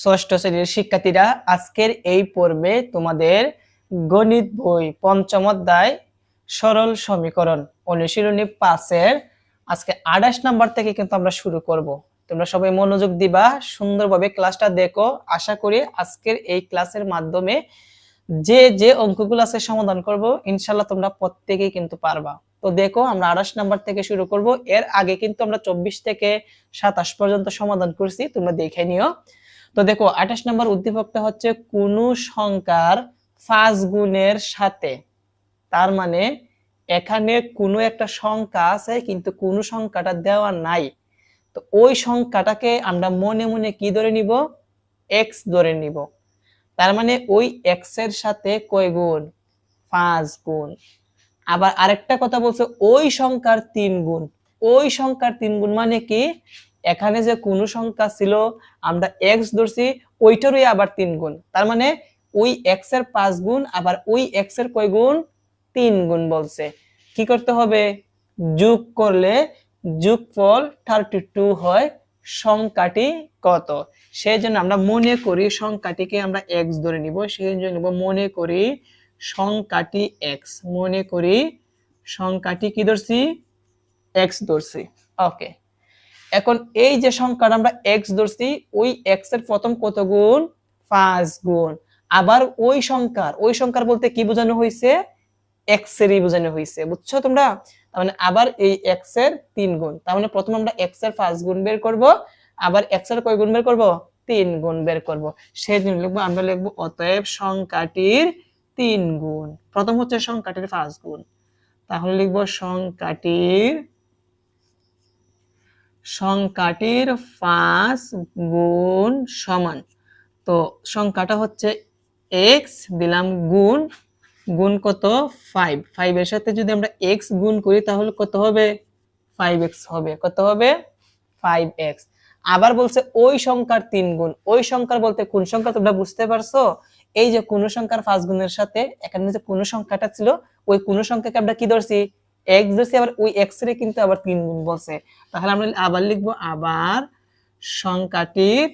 ষষ্ঠ শ্রেণির শিক্ষার্থীরা আজকের এই পর্বে তোমাদের গণিত বই পঞ্চম অধ্যায় সরল সমীকরণ অনুশীলনী পাঁচের আজকে আঠাশ নাম্বার থেকে কিন্তু আমরা শুরু করব। তোমরা সবাই মনোযোগ দিবা, সুন্দরভাবে ক্লাসটা দেখো। আশা করি আজকের এই ক্লাসের মাধ্যমে যে যে অঙ্কগুলো আছে সমাধান করব ইনশাল্লাহ তোমরা প্রত্যেকেই কিন্তু পারবা। তো দেখো, আমরা আঠাশ নাম্বার থেকে শুরু করব। এর আগে কিন্তু আমরা চব্বিশ থেকে সাতাশ পর্যন্ত সমাধান করছি। তোমরা দেখে নিও। তো দেখো, আঠাশ নম্বর উদ্দীপকটা হচ্ছে কোন সংখ্যার পাঁচ গুণের সাথে। তার মানে এখানে কোনো একটা সংখ্যা আছে, কিন্তু কোন সংখ্যাটা দেওয়া নাই। তো ওই সংখ্যাটাকে আমরা মনে মনে কি ধরে নিব? এক্স ধরে নিব। তার মানে ওই এক্সের সাথে কয় গুণ? পাঁচ গুণ। আবার আরেকটা কথা বলছে, ওই সংখ্যার তিন গুণ। ওই সংখ্যার তিন গুণ মানে কি? এখানে যে কোনো সংখ্যা ছিল, আমরা এক্স ধরছি, ওইটারই আবার তিন গুণ। তার মানে ওই এক্সের পাঁচ গুণ, আবার ওই এক্সের কয় গুণ? তিন গুণ বলছে। কি করতে হবে? যোগ করলে যোগফল থার্টি টু হয়, সংখ্যাটি কত? সেই জন্য আমরা মনে করি সংখ্যাটিকে আমরা এক্স ধরে নিব সেই জন্য মনে করি সংখ্যাটি এক্স মনে করি সংখ্যাটি কি ধরছি? এক্স ধরছি। ওকে। এখন এই যে সংখ্যাটা আমরা এক্স ধরছি, ওই এক্সের প্রথম কত গুণ? পাঁচ গুণ। আবার ওই সংখ্যার ওই সংখ্যার বলতে কি বোঝানো হয়েছে? এক্স এরই বোঝানো হয়েছে, বুঝছ তোমরা? তার মানে আবার এই এক্সের তিন গুণ। তার মানে প্রথম আমরা এক্সের পাঁচ গুণ বের করব, আবার এক্সের কয় গুণ বের করব? তিন গুণ বের করব। সেই জন্য লিখব, আমরা লিখব অতএব সংখ্যাটির তিন গুণ। প্রথম হচ্ছে সংখ্যাটির পাঁচ গুণ। তাহলে লিখব সংখ্যাটির সংখ্যাটির পাঁচ গুণ সমান। তো সংখ্যাটা হচ্ছে এক্স দিলাম গুণ গুণ কত? ফাইভ ফাইভের সাথে যদি আমরা এক্স গুণ করি, তাহলে কত হবে? ফাইভ এক্স হবে। কত হবে? ফাইভ এক্স আবার বলছে ওই সংখ্যার তিন গুণ। ওই সংখ্যার বলতে কোন সংখ্যা তোমরা বুঝতে পারছ? এই যে কোন সংখ্যার পাঁচ গুণের সাথে, এখানে যে কোন সংখ্যাটা ছিল, ওই কোন সংখ্যাকে আমরা কি ধরছি? এক্স ধরছি আবার ওই এক্স রে কিন্তু আবার তিন গুণ বলছে। তাহলে আমরা আবার লিখব, আবার সংখ্যাটির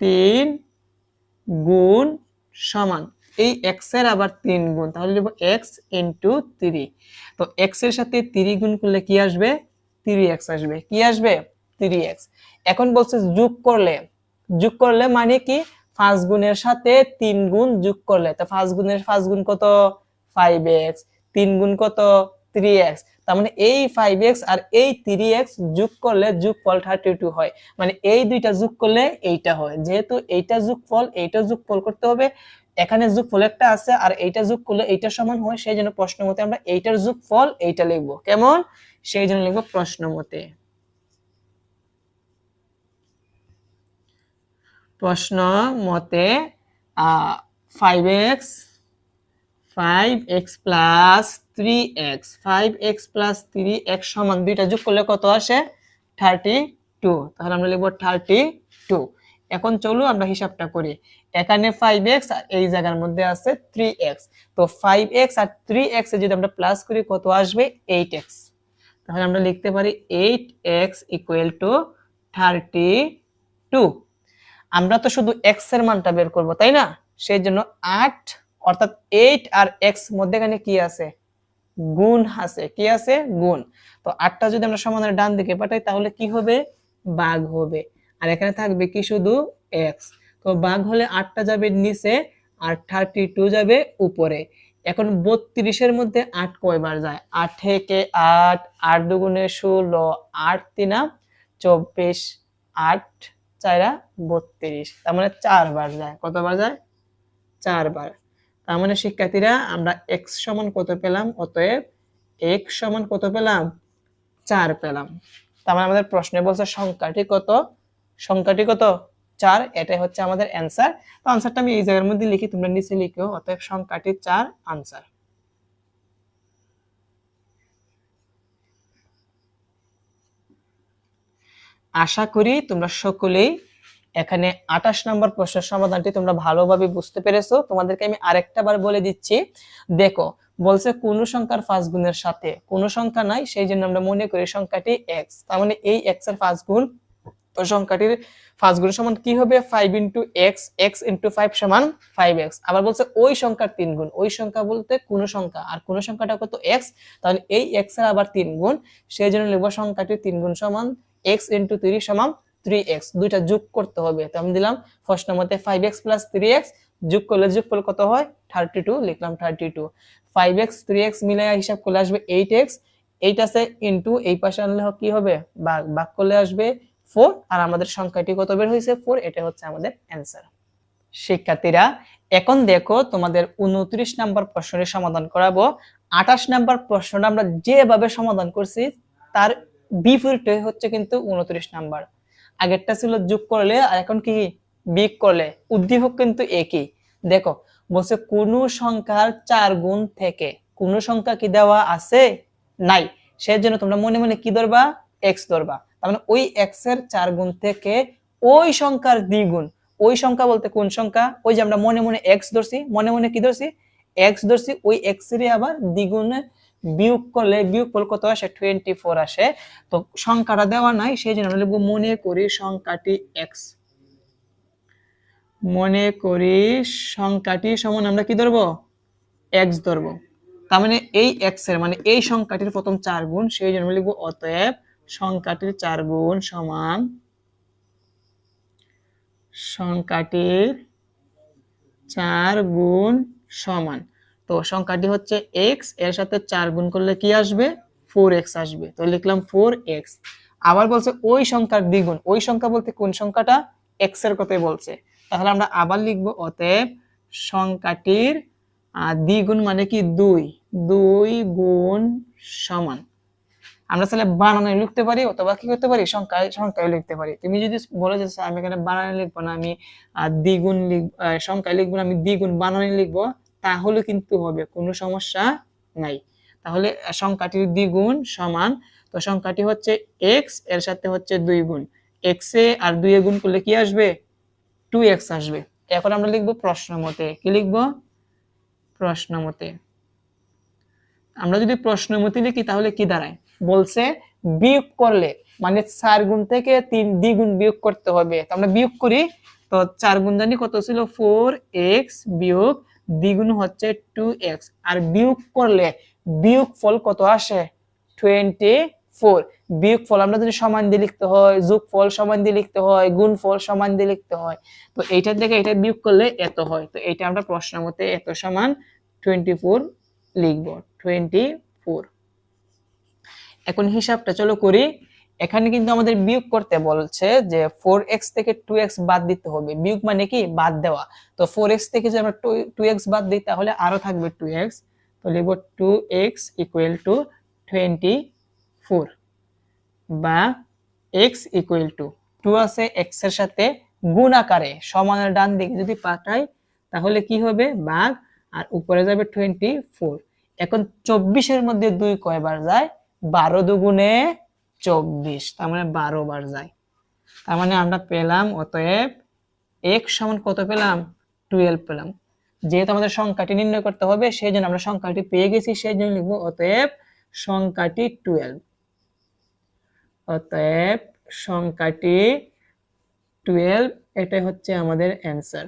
তিন গুণ সমান। এই এক্সের আবার তিন গুণ, তাহলে এক্স ইন্টু তো এক্সের সাথে থ্রি গুণ করলে কি আসবে? থ্রি এক্স আসবে। কি আসবে? থ্রি এক্স এখন বলছে যোগ করলে। যোগ করলে মানে কি? পাঁচ গুণের সাথে তিন গুণ যোগ করলে। তো পাঁচ গুণের পাঁচ গুণ কত? ফাইভ এক্স তিন গুণ কত? থ্রি এক্স তার মানে এই ফাইভ এক্স আর এই থ্রি এক্স যোগ করলে যোগ ফল থার্টি টু হয়। মানে এই দুইটা যোগ করলে এইটা হয়। যেহেতু এইটা যোগ ফল এইটা যোগ ফল করতে হবে, এখানে যোগ ফল একটা আছে আর এইটা যোগ করলে এইটা সমান হয়, সেই জন্য প্রশ্ন মতে আমরা এইটার যোগ ফল এইটা লিখব। কেমন? সেই জন্য লিখব প্রশ্ন মতে। প্রশ্ন মতে five x five x plus three x five x plus three x সমান দুইটা যোগ করলে কত আসে? থার্টি টু তাহলে আমরা লিখব থার্টি টু এখন চলো আমরা হিসাবটা করি। এখানে ফাইভ এক্স আর এই জায়গার মধ্যে আছে থ্রি এক্স তো ফাইভ এক্স আর থ্রি এক্স যদি আমরা প্লাস করি, কত আসবে? এইট এক্স তাহলে আমরা লিখতে পারি eight x equal to thirty two আমরা তো শুধু এক্সের মানটা বের করব, তাই না? সেই জন্য আট অর্থাৎ এইট আর এক্স মধ্যেখানে কি আছে? গুণ আছে। কি আছে? গুণ। তো আটটা যদি আমরা সমানের ডান দিকে পাঠাই, তাহলে কি হবে? বাঘ হবে। আর এখানে থাকবে কি শুধু এক্স তো বাঘ হলে আটটা যাবে নিচে আর থার্টি টু যাবে উপরে। এখন বত্রিশের মধ্যে আট কয়বার যায়? আট থেকে আট আট দুগুণে ষোলো, আট তিনা চব্বিশ, আট চারা বত্রিশ। তার মানে চারবার যায়। কতবার যায়? চারবার। তার মানে শিক্ষার্থীরা, আমরা এক্স সমান কত পেলাম? অতএব এক্স সমান কত পেলাম? চার পেলাম। তার মানে আমাদের প্রশ্নে বলছে সংখ্যাটি কত? সংখ্যাটি কত? চার, এটাই হচ্ছে আমাদের অ্যান্সার তো আনসারটা আমি এই জায়গার মধ্যে লিখি, তোমরা নিচে লিখো, অতএব সংখ্যাটি চার আনসার আশা করি তোমরা সকলেই এখানে আঠাশ নম্বর প্রশ্নের সমাধানটি তোমরা ভালোভাবে বুঝতে পেরেছ। তোমাদেরকে আমি আরেকটা বার বলে দিচ্ছি। দেখো, বলছে কোন সংখ্যার পাঁচ গুণের সাথে। কোন সংখ্যা নাই, সেই জন্য আমরা মনে করি সংখ্যাটি এক্স তার মানে এই এক্সের পাঁচ গুণ সংখ্যাটির ফার্স্ট গুণ সমান কি হবে? Five into x x into five সমান ফাইভ এক্স আবার বলছে ওই সংখ্যার তিন গুণ। ওই সংখ্যা বলতে কোন সংখ্যা। আর কোন সংখ্যাটা কত? এক্স তাহলে এই এক্সের আবার তিন গুণ। সেই জন্য লিখব সংখ্যাটির তিন গুণ সমান এক্স ইন্টু থ্রি সমান থ্রি এক্স দুইটা যোগ করতে হবে। তো আমি দিলাম first নম্বরতে five x plus three x যোগ করলে যোগ করলে কত হয়? থার্টি টু লিখলাম thirty two five x three x মিলে হিসাব করলে আসবে এইট এক্স এইট আছে ইন্টু এই পাশে আনলে কি হবে? ভাগ ভাগ করলে আসবে ফোর আর আমাদের সংখ্যাটি কত বের হয়েছে? ফোর এটা হচ্ছে আমাদের অ্যান্সার শিক্ষার্থীরা, এখন দেখো তোমাদের উনত্রিশ নাম্বার প্রশ্নের সমাধান করাবো। আঠাশ নাম্বার প্রশ্নটা আমরা যেভাবে সমাধান করছি, তার বিপরীতে হচ্ছে কিন্তু উনত্রিশ নাম্বার। আগেরটা ছিল যোগ করলে আর এখন কি বিয়োগ করলে? উদ্দীপক কিন্তু একই। দেখো, বলছে কোন সংখ্যার চার গুণ থেকে, কোন সংখ্যা কি দেওয়া আছে? নাই। সেই জন্য তোমরা মনে মনে কি ধরবা? এক্স ধরবা। তার মানে ওই এক্সের চার গুণ থেকে ওই সংখ্যার দ্বিগুণ ওই সংখ্যা বলতে কোন সংখ্যা? ওই যে আমরা মনে মনে এক্স ধরছি, মনে মনে কি ধরছি? এক্স ধরছি, ওই এক্সের আবার দ্বিগুণে বিয়োগ করলে বিয়োগ করলে কত আসে? টোয়েন্টি ফোর আসে। তো সংখ্যাটা দেওয়া নাই, সেই জন্য লিখব মনে করি সংখ্যাটি এক্স মনে করি সংখ্যাটি সমান আমরা কি ধরবো? এক্স ধরবো। তার মানে এই এক্সের মানে এই সংখ্যাটির প্রথম চার গুণ, সেই জন্য লিখব অতএব সংখ্যাটির চার গুণ সমান সংখ্যাটির চার গুণ সমান। তো সংখ্যাটি হচ্ছে এক্সের সাথে চার গুণ করলে কি আসবে? ফোর এক্স আসবে। তো লিখলাম ফোর এক্স আবার বলছে ওই সংখ্যার দ্বিগুণ। ওই সংখ্যা বলতে কোন সংখ্যাটা? এক্সের কথাই বলছে। তাহলে আমরা আবার লিখব, অতএব সংখ্যাটির দ্বিগুণ মানে কি? দুই। দুই গুণ সমান। আমরা তাহলে বানানে লিখতে পারি অথবা কি করতে পারি? সংখ্যায় সংখ্যায় লিখতে পারি। তুমি যদি বলে যে আমি এখানে বানানে লিখব না, আমি দ্বিগুণ লিখ সংখ্যায় লিখব না, আমি দ্বিগুণ বানানে লিখব তাহলে কিন্তু হবে, কোনো সমস্যা নাই। তাহলে সংখ্যাটির দ্বিগুণ সমান, তো সংখ্যাটি হচ্ছে এক্সের সাথে হচ্ছে দুই গুণ। এক্স এ আর দুই গুণ করলে কি আসবে? টু এক্স আসবে। এখন আমরা লিখব প্রশ্ন মতে। কি লিখব? প্রশ্ন মতে। আমরা যদি প্রশ্ন মতে লিখি, তাহলে কি দাঁড়ায়? বলছে বিয়োগ করলে মানে চার গুণ থেকে তিন দ্বিগুণ বিয়োগ করতে হবে। তো আমরা বিয়োগ করি, তো চার গুণ জানি কত ছিল? ফোর এক্স বিয়োগ দ্বিগুণ হচ্ছে টু এক্স আর বিয়োগ করলে বিয়োগ ফল কত আসে? টোয়েন্টি ফোর বিয়োগ ফল আমরা যদি সমান দিয়ে লিখতে হয় যোগ ফল সমান দিয়ে লিখতে হয় গুণ ফল সমান দিয়ে লিখতে হয়, তো এইটার থেকে এটা বিয়োগ করলে এত হয়। তো এটা আমরা প্রশ্ন মতে এত সমান টোয়েন্টি ফোর লিখব। টোয়েন্টি ফোর এখন হিসাবটা চলো করি। এখানে কিন্তু আমাদের বিয়োগ করতে বলছে যে ফোর এক্স থেকে টু এক্স বাদ দিতে হবে। বিয়োগ মানে কি? বাদ দেওয়া। তো ফোর এক্স থেকে যদি আমরা টু এক্স বাদ দিই, তাহলে আরও থাকবে টু এক্স তো লিখব two x equal to twenty four বা এক্স ইকুয়াল টু টু আছে এক্সের সাথে গুণ আকারে সমানের ডান দিকে যদি পাঠাই, তাহলে কি হবে? বাঘ। আর উপরে যাবে টোয়েন্টি ফোর এখন চব্বিশের মধ্যে দুই কয়বার যায়? বারো দুগুণে চব্বিশ, তার মানে বারো বার যায়। তার মানে আমরা পেলাম, অতএব এক সমান কত পেলাম? টুয়েলভ পেলাম। যেহেতু আমাদের সংখ্যাটি নির্ণয় করতে হবে সেই জন্য আমরা সংখ্যাটি পেয়ে গেছি সেই জন্য লিখব অতএব সংখ্যাটি টুয়েলভ অতএব সংখ্যাটি টুয়েলভ এটাই হচ্ছে আমাদের অ্যান্সার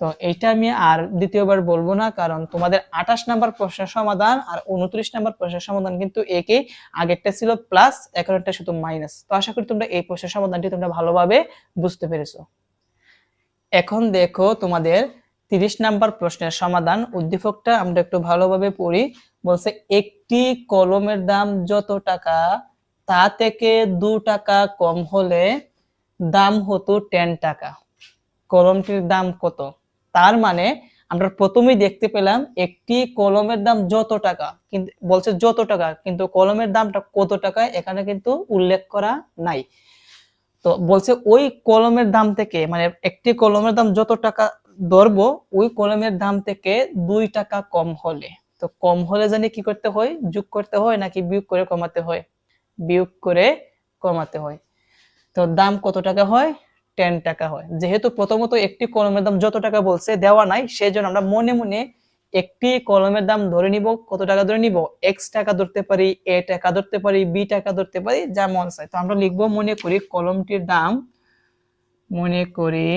তো এইটা আমি আর দ্বিতীয়বার বলব না, কারণ তোমাদের আঠাশ নাম্বার প্রশ্নের সমাধান আর উনত্রিশ নাম্বার প্রশ্নের সমাধান কিন্তু একই আগেরটা ছিল প্লাস এখন একটা শুধু মাইনাস তো আশা করি তোমরা এই প্রশ্নের সমাধানটি তোমরা ভালোভাবে বুঝতে পেরেছ। এখন দেখো তোমাদের তিরিশ নাম্বার প্রশ্নের সমাধান। উদ্দীপকটা আমরা একটু ভালোভাবে পড়ি। বলছে, একটি কলমের দাম যত টাকা, তা থেকে দু টাকা কম হলে দাম হতো টেন টাকা। কলমটির দাম কত? তার মানে আমরা প্রথমেই দেখতে পেলাম একটি কলমের দাম যত টাকা, কিন্তু বলছে যত টাকা, কিন্তু কলমের দামটা কত টাকা এখানে কিন্তু উল্লেখ করা নাই। তো বলছে ওই কলমের দাম থেকে মানে একটি কলমের দাম যত টাকা ধরবো, ওই কলমের দাম থেকে দুই টাকা কম হলে। তো কম হলে জানি কি করতে হয়? যোগ করতে হয় নাকি বিয়োগ করে কমাতে হয়? বিয়োগ করে কমাতে হয়। তো দাম কত টাকা হয়? টেন টাকা হয়। যেহেতু প্রথমত একটি কলমের দাম যত টাকা বলছে দেওয়া নাই সেই জন্য আমরা মনে মনে একটি কলমের দাম ধরে নিব, কত টাকা ধরে নিব? এক্স টাকা ধরতে পারি এ টাকা ধরতে পারি বি টাকা ধরতে পারি, যা মন চায়। তো আমরা লিখব মনে করি কলমটির দাম, মনে করি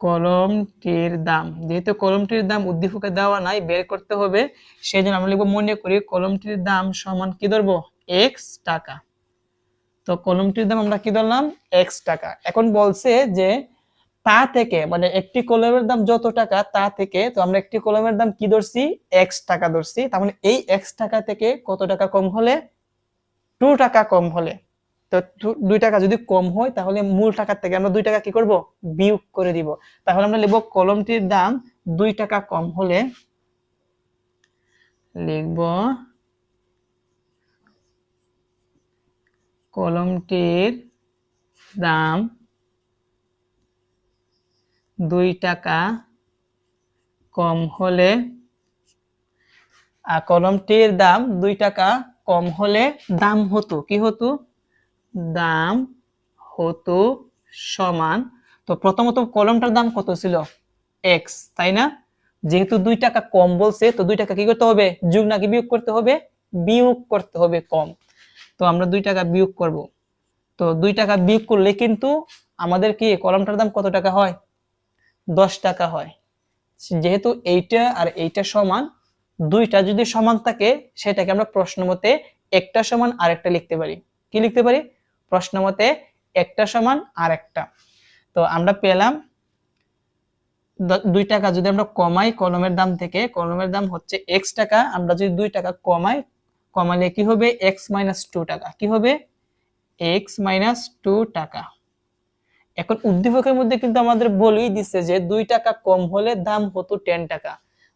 কলমটির দাম। যেহেতু কলমটির দাম উদ্দীপকে দেওয়া নাই, বের করতে হবে সেই জন্য আমরা লিখব মনে করি কলমটির দাম সমান কি ধরবো? এক্স টাকা। তো কলমটির দাম আমরা কি ধরলাম? এক্স টাকা। এখন বলছে যে তা থেকে মানে একটি কলমের দাম যত টাকা, তা থেকে, তো আমরা একটি কলমের দাম কি ধরছি? এক্স টাকা ধরছি। তার মানে এই এক্স টাকা থেকে কত টাকা কম হলে? টু টাকা কম হলে। তো দুই টাকা যদি কম হয়, তাহলে মূল টাকার থেকে আমরা দুই টাকা কি করব? বিয়োগ করে দিব। তাহলে আমরা লিখব কলমটির দাম দুই টাকা কম হলে লিখব কলমটির দাম দুই টাকা কম হলে আর কলমটির দাম দুই টাকা কম হলে দাম হতো, কি হতো? দাম হতো সমান। তো প্রথমত কলমটার দাম কত ছিল? এক্স তাই না? যেহেতু দুই টাকা কম বলছে, তো দুই টাকা কি করতে হবে? যুগ নাকি বিয়োগ করতে হবে? বিয়োগ করতে হবে কম। তো আমরা দুই টাকা বিয়োগ করব। তো দুই টাকা বিয়োগ করলে কিন্তু আমাদের কি, কলমটার দাম কত টাকা হয়? দশ টাকা হয়। যেহেতু এইটা আর এইটা সমান, দুইটা যদি সমান থাকে, সেটাকে আমরা প্রশ্ন মতে একটা সমান আর একটা লিখতে পারি। কি লিখতে পারি? প্রশ্ন মতে একটা সমান আর একটা। তো আমরা পেলাম দুই টাকা যদি আমরা কমাই, কলমের দাম থেকে, কলমের দাম হচ্ছে এক্স টাকা, আমরা যদি দুই টাকা কমাই কমালে কি হবে? এক্স মাইনাস টু টাকা। কি হবে? এক্স মাইনাস টু টাকা। এখন উদ্দীপকের মধ্যে কিন্তু আমাদের বলেই দিচ্ছে যে দুই টাকা কম হলে দাম হতো টেন টাকা।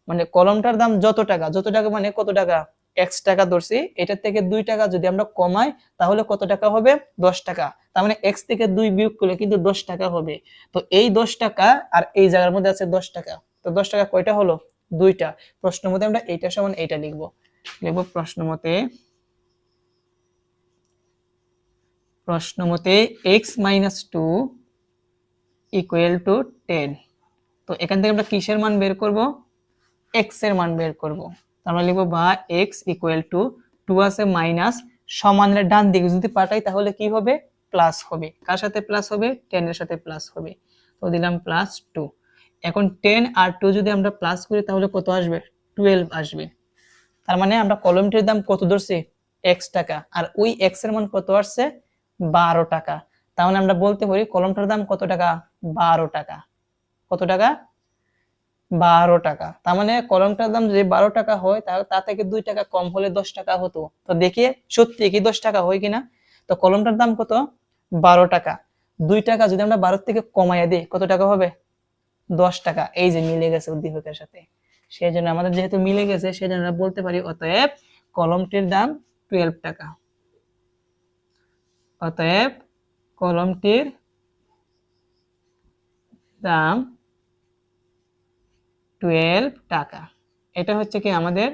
মানে কলমটার দাম যত টাকা যত টাকা মানে কত টাকা? এক্স টাকা ধরছি, এটার থেকে দুই টাকা যদি আমরা কমাই, তাহলে কত টাকা হবে? দশ টাকা। তার মানে এক্স থেকে দুই বিয়োগ করলে কিন্তু দশ টাকা হবে। তো এই দশ টাকা আর এই জায়গার মধ্যে আছে দশ টাকা। তো দশ টাকা কয়টা হলো? দুইটা। প্রশ্ন মধ্যে আমরা এইটা সমান এইটা লিখব। লিখব প্রশ্ন মতে। প্রশ্ন মতে x minus two equal to ten তো এখান থেকে আমরা কিসের মান বের করব? এক্সের মান বের করব। আমরা লিখব বা এক্স ইকুয়াল টু টু আছে মাইনাস সমানের ডান দিকে। যদি পাঠাই তাহলে কি হবে? প্লাস হবে। কার সাথে প্লাস হবে? টেন এর সাথে প্লাস হবে। তো দিলাম প্লাস টু এখন টেন আর টু যদি আমরা প্লাস করি তাহলে কত আসবে? টুয়েলভ আসবে। তার মানে আমরা কলমটির দাম কত ধরছি? এক্স টাকা। আর ওই এক্সের মান কত আসছে? বারো টাকা। তাহলে আমরা বলতে পারি কলমটার দাম কত টাকা? বারো টাকা। কত টাকা? বারো টাকা। তার মানে কলমটার দাম যদি বারো টাকা হয়, তাহলে তা থেকে দুই টাকা কম হলে দশ টাকা হতো। তো দেখি, সত্যি কি দশ টাকা হয় কিনা? তো কলমটার দাম কত? বারো টাকা। দুই টাকা যদি আমরা বারো থেকে কমাইয়া দিই, কত টাকা হবে? দশ টাকা। এই যে মিলে গেছে উদ্দীপকের সাথে। সেই জন্য আমাদের যেহেতু মিলে গেছে সেই জন্য বলতে পারি, অতএব কলমটির দাম টুয়েলভ টাকা। অতএব কলমটির দাম টুয়েলভ টাকা। এটা হচ্ছে কি আমাদের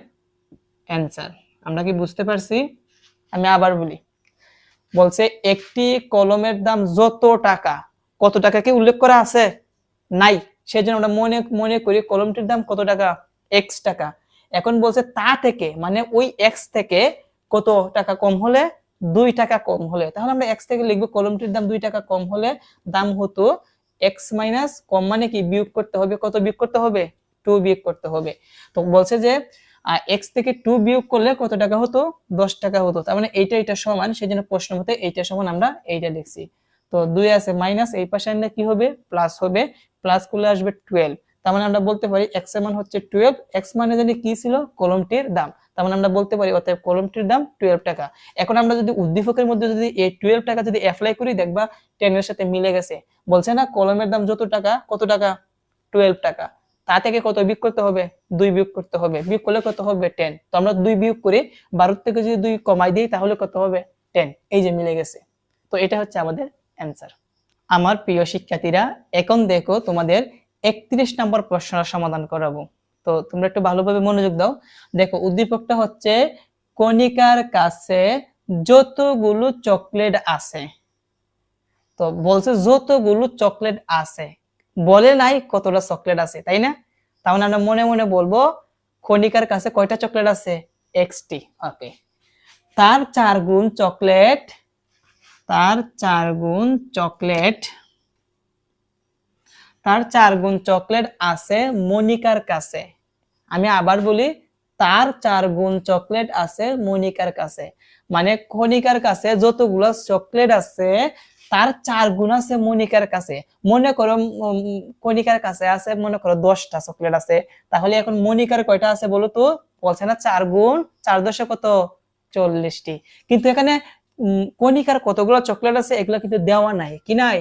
অ্যান্সার আমরা কি বুঝতে পারছি? আমি আবার বলি। বলছে, একটি কলমের দাম যত টাকা, কত টাকা কি উল্লেখ করা আছে? নাই। সেজন্য আমরা মনে মনে করি কলমটির দাম কত টাকা? এক্স টাকা। এখন বলছে তা থেকে মানে ওই এক্স থেকে কত টাকা কম হলে? দুই টাকা কম হলে। তাহলে আমরা এক্স থেকে লিখব কলমটির দাম দুই টাকা কম হলে দাম হতো এক্স মাইনাস কম মানে কি? বিয়োগ করতে হবে। কত বিয়োগ করতে হবে? টু বিয়োগ করতে হবে। তো বলছে যে এক্স থেকে টু বিয়োগ করলে কত টাকা হতো? দশ টাকা হতো। তার মানে এইটা এটা সমান। সেই জন্য প্রশ্ন মতে এইটা সমান আমরা এইটা লিখছি। তো দুই আছে মাইনাস এই পাশে আনলে কি হবে? প্লাস হবে। প্লাস করলে আসবে টুয়েলভ তার মানে আমরা বলতে পারি এক্সের মান হচ্ছে টুয়েলভ এক্স মানে জানি কি ছিল? কলমটির দাম। তার মানে আমরা বলতে পারি অতএব কলমটির দাম টুয়েলভ টাকা। এখন আমরা যদি উদ্দীপকের মধ্যে যদি এই টুয়েলভ টাকা যদি অ্যাপ্লাই করি, দেখবা টেন এর সাথে মিলে গেছে। বলছে না, কলমের দাম যত টাকা, কত টাকা? টুয়েলভ টাকা। তা থেকে কত বিয়োগ করতে হবে? দুই বিয়োগ করতে হবে। বিয়োগ করলে কত হবে? টেন তো আমরা দুই বিয়োগ করে বারো থেকে যদি দুই কমাই দিই, তাহলে কত হবে? টেন এই যে মিলে গেছে। তো এটা হচ্ছে আমাদের অ্যান্সার আমার প্রিয় শিক্ষার্থীরা, এখন দেখো তোমাদের একত্রিশ নম্বর প্রশ্নের সমাধান করাবো। তো তোমরা একটু ভালোভাবে মনোযোগ দাও। দেখো, উদ্দীপকটা হচ্ছে, কণিকার কাছে যতগুলো চকলেট আছে। তো বলছে যতগুলো চকলেট আছে। বলে নাই কতটা চকলেট আছে, তাই না? তাহলে আমরা মনে মনে বলব খনিকার কাছে কয়টা চকলেট আছে? এক্সটি, ওকে। তার চার গুণ চকলেট তার চার গুণ চকলেট। তার চার গুণ চকলেট আছে মনিকার কাছে। আমি আবার বলি তার চার গুণ চকলেট আছে মনিকার কাছে। মানে কণিকার কাছে যতগুলো চকলেট আছে তার চার গুণ আছে মনিকার কাছে। মনে করো উম, কণিকার কাছে আছে মনে করো দশটা চকলেট আছে। তাহলে এখন মনিকার কয়টা আছে বলো তো? বলছে না চার গুণ চার দশে কত? চল্লিশটি। কিন্তু এখানে কণিকার কতগুলো চকলেট আছে এগুলো কিন্তু দেওয়া নাই। কি নাই?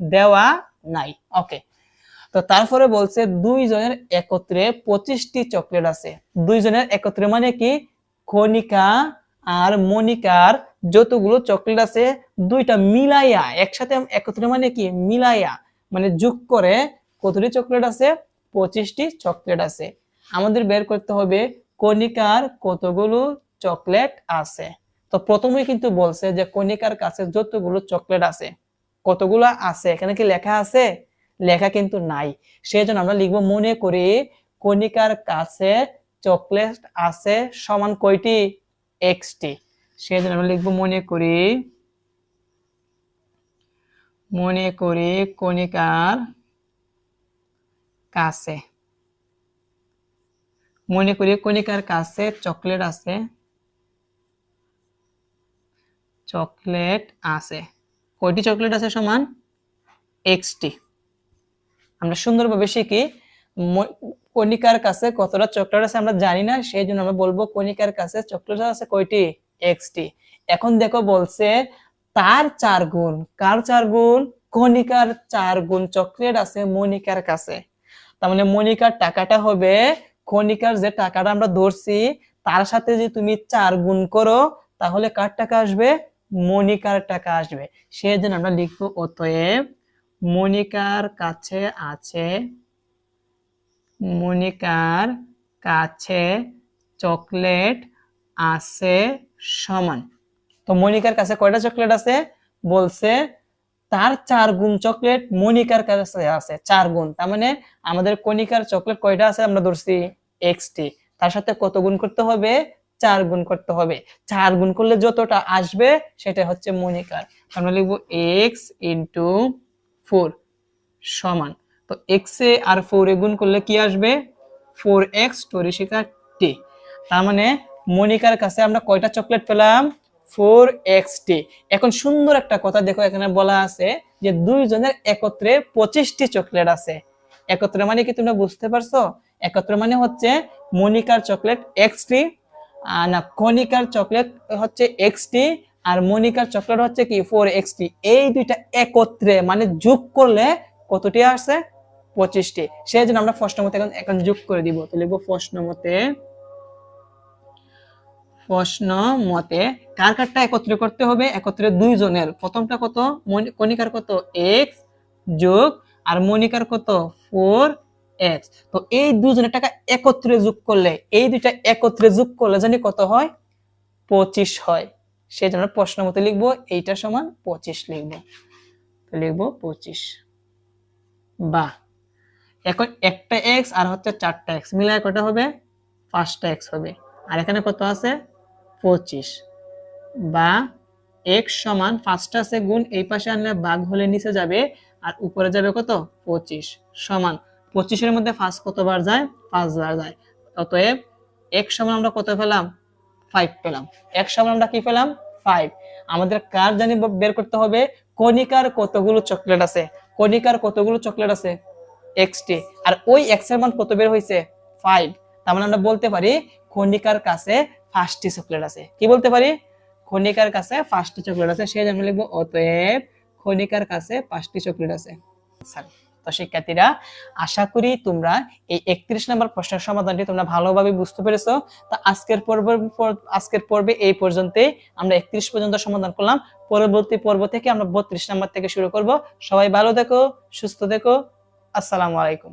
দেওয়া নাই। ওকে তো তারপরে বলছে দুইজনের একত্রে পঁচিশটি চকলেট আছে। দুইজনের একত্রে মানে কি? কণিকা আর মনিকার যতগুলো চকলেট আছে দুইটা মিলাইয়া, একসাথে একত্রে মানে কি? মিলাইয়া মানে যোগ করে কতটি চকলেট আছে? পঁচিশটি চকলেট আছে। আমাদের বের করতে হবে কণিকার কতগুলো চকলেট আছে? তো প্রথমেই কিন্তু বলছে যে কণিকার কাছে যতগুলো চকলেট আছে, কতগুলো আছে? এখানে কি লেখা আছে? লেখা কিন্তু নাই। সেই জন্য আমরা লিখব, মনে করি কণিকার কাছে চকলেট আছে সমান কয়টি? এক্সটি। সেই জন্য আমরা লিখব, মনে করি মনে করি কণিকার কাছে, মনে করি কণিকার কাছে চকলেট আছে চকলেট আছে। কয়টি চকলেট আছে সমান? এক্সটি। আমরা সুন্দরভাবে শিখি কণিকার কাছে কতটা চকলেট আছে আমরা জানি না সেই জন্য আমরা বলব কণিকার কাছে চকলেট আছে কয়টি? এক্সটি। এখন দেখো বলছে, তার চার গুণ। কার চার গুণ? কণিকার চার গুণ চকলেট আছে মনিকার কাছে। তার মানে মনিকার টাকাটা হবে, কণিকার যে টাকাটা আমরা ধরছি, তার সাথে যে তুমি চার গুণ করো, তাহলে কার টাকা আসবে? মনিকার টাকা আসবে। সেই জন্য আমরা লিখব অতএব মনিকার কাছে আছে, মনিকার কাছে চকলেট আছে সমান। তো মনিকার কাছে কয়টা চকলেট আছে? বলছে, তার চার গুণ চকলেট মনিকার কাছে আছে, চার গুণ। তার মানে আমাদের কণিকার চকলেট কয়টা আছে? আমরা ধরছি, এক্সটি। তার সাথে কত গুণ করতে হবে? চার গুণ করতে হবে। চার গুণ করলে যতটা আসবে সেটা হচ্ছে মনিকার আমরা লিখব এক্স ইন্টু ফোর সমান। তো এক্স আর ফোর গুণ করলে কি আসবে? ফোর এক্স টরিশিকা টি তার মানে মনিকার কাছে আমরা কয়টা চকলেট পেলাম? ফোর এক্স টি এখন সুন্দর একটা কথা দেখো, এখানে বলা আছে যে দুইজনের একত্রে পঁচিশটি চকলেট আছে। একত্রে মানে কি তোমরা বুঝতে পারছ? একত্রে মানে হচ্ছে মনিকার চকলেট এক্স টি না, কণিকার চকলেট হচ্ছে এক্স টি আর মনিকার চকলেট হচ্ছে কি ফোর এক্স টি এই দুইটা একত্রে মানে যোগ করলে কতটি আসে? পঁচিশটি। সেই জন্য আমরা প্রশ্ন মতে এখন এখন যোগ করে দিব। তো লিখব প্রশ্ন মতে। প্রশ্ন মতে কার কারটা একত্রে করতে হবে? একত্রে দুইজনের। প্রথমটা কত? কণিকার কত? এক্স যোগ আর মনিকার কত? ফোর এক্স তো এই দুজনের টাকা একত্রে যোগ করলে, এই দুইটা একত্রে যোগ করলে জানি কত হয়? পঁচিশ হয়। সেই জন্য প্রশ্ন মতে এইটা সমান পঁচিশ পঁচিশ। বা এখন একটা এক্স আর হচ্ছে চারটা এক্স মিলায় কটা হবে? পাঁচটা এক্স হবে। আর এখানে কত আছে? পঁচিশ। বা এক্স সমান পাঁচটা আছে গুণ এই পাশে আনলে বাঘ হলে নিচে যাবে, আর উপরে যাবে কত? পঁচিশ। সমান পঁচিশের মধ্যে পাঁচ কতবার যায়? পাঁচবার যায়। অতএব এক্স সমান আমরা কত পেলাম? ফাইভ পেলাম। এক সমান আমরা কি পেলাম? ফাইভ আমাদের কার জানি বের করতে হবে? কণিকার কতগুলো চকলেট আছে? কণিকার কতগুলো চকলেট আছে? এক্স টি। আর ওই এক্সের মান কত বের হয়েছে ফাইভ তার মানে আমরা বলতে পারি কণিকার কাছে পাঁচটি চকলেট আছে। কি বলতে পারি? খনিকার কাছে পাঁচটি চকলেট আছে। সেই জন্য লিখব, অতএব খনিকার কাছে পাঁচটি চকলেট আছে। স্যার তো শিক্ষার্থীরা, আশা করি তোমরা এই একত্রিশ নম্বর প্রশ্নের সমাধানটি তোমরা ভালোভাবে বুঝতে পেরেছ। তো আজকের পর্ব পর- আজকের পর্বে এই পর্যন্তই। আমরা একত্রিশ পর্যন্ত সমাধান করলাম। পরবর্তী পর্ব থেকে আমরা বত্রিশ নম্বর থেকে শুরু করব। সবাই ভালো দেখো সুস্থ দেখো আসসালামু আলাইকুম।